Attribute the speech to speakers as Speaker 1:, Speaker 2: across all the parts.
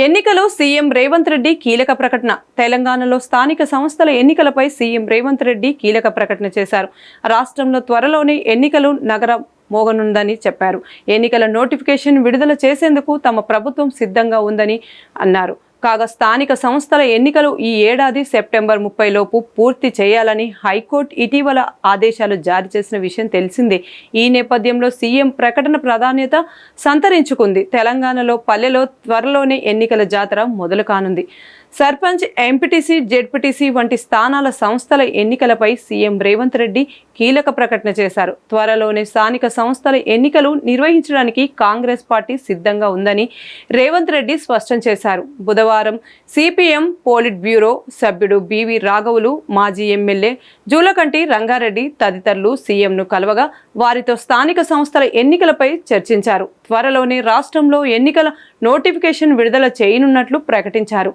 Speaker 1: ఎన్నికలు సీఎం రేవంత్ రెడ్డి కీలక ప్రకటన. తెలంగాణలో స్థానిక సంస్థల ఎన్నికలపై సీఎం రేవంత్ రెడ్డి కీలక ప్రకటన చేశారు. రాష్ట్రంలో త్వరలోనే ఎన్నికలు నగర మోగనుందని చెప్పారు. ఎన్నికల నోటిఫికేషన్ విడుదల చేసేందుకు తమ ప్రభుత్వం సిద్ధంగా ఉందని అన్నారు. కాగా స్థానిక సంస్థల ఎన్నికలు ఈ ఏడాది సెప్టెంబర్ ముప్పై లోపు పూర్తి చేయాలని హైకోర్టు ఇటీవల ఆదేశాలు జారీ చేసిన విషయం తెలిసిందే. ఈ నేపథ్యంలో సీఎం ప్రకటన ప్రాధాన్యత సంతరించుకుంది. తెలంగాణలో పల్లెలో త్వరలోనే ఎన్నికల జాతర మొదలు కానుంది. సర్పంచ్ ఎంపీటీసీ జెడ్పీటీసీ వంటి స్థానాల సంస్థల ఎన్నికలపై సీఎం రేవంత్ రెడ్డి కీలక ప్రకటన చేశారు. త్వరలోనే స్థానిక సంస్థల ఎన్నికలు నిర్వహించడానికి కాంగ్రెస్ పార్టీ సిద్ధంగా ఉందని రేవంత్ రెడ్డి స్పష్టం చేశారు. బుధవారం సిపిఎం పోలిట్ బ్యూరో సభ్యుడు బివి రాఘవులు మాజీ ఎమ్మెల్యే జూలకంటి రంగారెడ్డి తదితరులు సీఎంను కలవగా వారితో స్థానిక సంస్థల ఎన్నికలపై చర్చించారు. త్వరలోనే రాష్ట్రంలో ఎన్నికల నోటిఫికేషన్ విడుదల చేయనున్నట్లు ప్రకటించారు.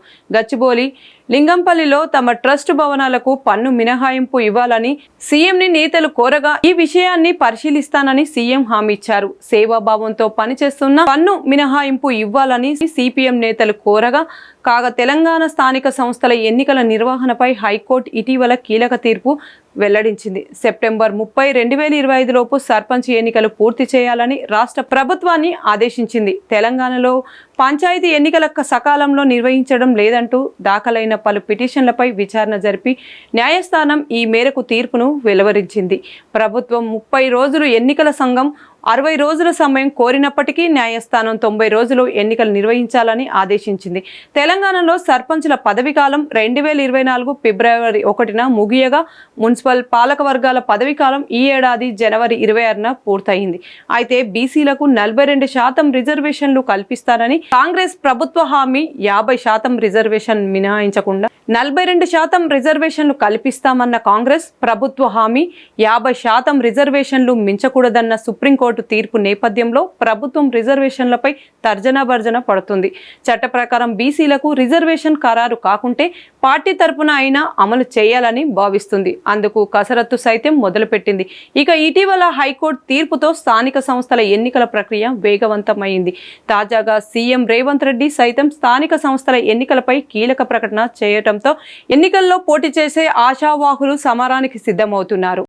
Speaker 1: గచ్చిబౌలి లింగంపల్లిలో తమ ట్రస్ట్ భవనాలకు పన్ను మినహాయింపు ఇవ్వాలని సీఎంని నేతలు కోరగా ఈ విషయాన్ని పరిశీలిస్తానని సీఎం హామీ ఇచ్చారు. సేవాభావంతో పనిచేస్తున్న పన్ను మినహాయింపు ఇవ్వాలని సిపిఎం నేతలు కోరగా కాగా తెలంగాణ స్థానిక సంస్థల ఎన్నికల నిర్వహణపై హైకోర్టు ఇటీవల కీలక తీర్పు వెల్లడించింది. సెప్టెంబర్ ముప్పై రెండు వేల ఇరవై ఐదులోపు సర్పంచ్ ఎన్నికలు పూర్తి చేయాలని రాష్ట్ర ప్రభుత్వాన్ని ఆదేశించింది. తెలంగాణలో పంచాయతీ ఎన్నికల సకాలంలో నిర్వహించడం లేదంటూ దాఖలైన పలు పిటిషన్లపై విచారణ జరిపి న్యాయస్థానం ఈ మేరకు తీర్పును వెలువరించింది. ప్రభుత్వం ముప్పై రోజులు ఎన్నికల సంఘం అరవై రోజుల సమయం కోరినప్పటికీ న్యాయస్థానం తొంభై రోజులు ఎన్నికలు నిర్వహించాలని ఆదేశించింది. తెలంగాణలో సర్పంచుల పదవీకాలం రెండు వేల ఇరవై నాలుగు ఫిబ్రవరి ఒకటిన ముగియగా మున్సిపల్ పాలక వర్గాల పదవీకాలం ఈ ఏడాది జనవరి ఇరవై ఆరున పూర్తయింది. అయితే బీసీలకు నలభై రెండు శాతం రిజర్వేషన్లు కల్పిస్తారని కాంగ్రెస్ ప్రభుత్వ హామీ యాభై శాతం రిజర్వేషన్ మినహాయించకుండా నలభై రెండు శాతం రిజర్వేషన్లు కల్పిస్తామన్న కాంగ్రెస్ ప్రభుత్వ హామీ యాభై శాతం రిజర్వేషన్లు మించకూడదన్న సుప్రీంకోర్టు తీర్పు నేపథ్యంలో ప్రభుత్వం రిజర్వేషన్లపై తర్జనాభర్జన పడుతుంది. చట్ట ప్రకారం బీసీలకు రిజర్వేషన్ ఖరారు కాకుంటే పార్టీ తరపున అయినా అమలు చేయాలని భావిస్తుంది. అందుకు కసరత్తు సైతం మొదలుపెట్టింది. ఇక ఇటీవల హైకోర్టు తీర్పుతో స్థానిక సంస్థల ఎన్నికల ప్రక్రియ వేగవంతమైంది. తాజాగా సీఎం రేవంత్ రెడ్డి సైతం స్థానిక సంస్థల ఎన్నికలపై కీలక ప్రకటన చేయడంతో ఎన్నికల్లో పోటీ చేసే ఆశావాహులు సమరానికి సిద్ధమవుతున్నారు.